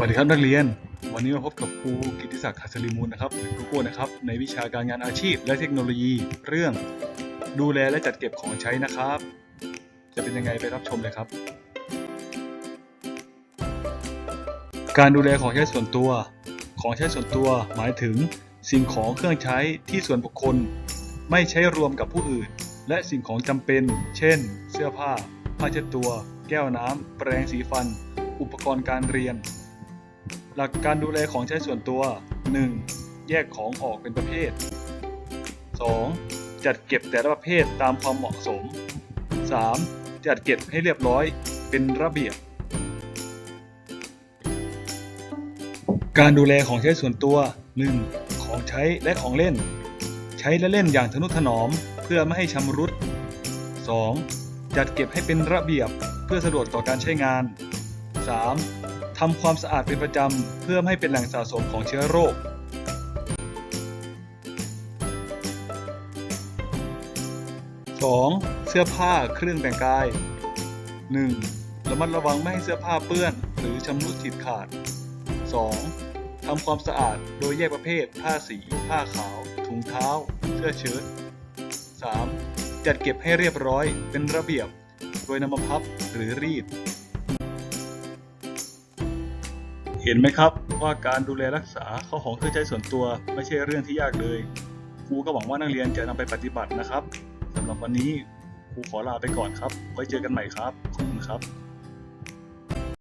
วัสดีครับนักเรียน วันนี้มาพบกับครูกิติศักดิ์หัสริมูลนะครับหรือครูโก้นะครับในวิชาการงานอาชีพ และเทคโนโลยี เรื่อง ดูแลและจัดเก็บของใช้นะครับ จะเป็นยังไงไปรับชมเลยครับ การดูแลของใช้ส่วนตัว ของใช้ส่วนตัวหมายถึง สิ่งของเครื่องใช้ที่ส่วนบุคคล ไม่ใช้รวมกับผู้อื่น และสิ่งของจำเป็น เช่น เสื้อผ้า ผ้าเช็ดตัว แก้วน้ำแปรงสีฟัน อุปกรณ์การเรียน หลักการดูแลของใช้ส่วนตัว 1. แยกของออกเป็นประเภท 2. จัดเก็บแต่ละประเภทตามความเหมาะสม 3. จัดเก็บให้เรียบร้อยเป็นระเบียบ การดูแลของใช้ส่วนตัว 1. ของใช้และของเล่น ใช้และเล่นอย่างทนุถนอมเพื่อไม่ให้ชำรุด 2. จัดเก็บให้เป็นระเบียบเพื่อสะดวกต่อการใช้งาน 3. ทำความสะอาดเป็นประจำ เพื่อไม่ให้เป็นแหล่งสะสมของเชื้อโรค 2. เสื้อผ้าเครื่องแต่งกาย 1. ระมัดระวังไม่ให้เสื้อผ้าเปื้อน หรือชำรุดฉีดขาด 2. ทำความสะอาดโดยแยกประเภท ผ้าสี ผ้าขาว ถุงเท้า เสื้อเชิ้ต 3. จัดเก็บให้เรียบร้อยเป็นระเบียบ โดยนำมาพับหรือรีด เห็นไหมครับว่าการดูแลรักษาข้อของเครื่องใช้ส่วนตัวไม่ใช่เรื่องที่ยากเลยครูก็หวังว่านักเรียนจะนำไปปฏิบัตินะครับสำหรับวันนี้ครูขอลาไปก่อนครับ ไว้เจอกันใหม่ครับขอบคุณครับ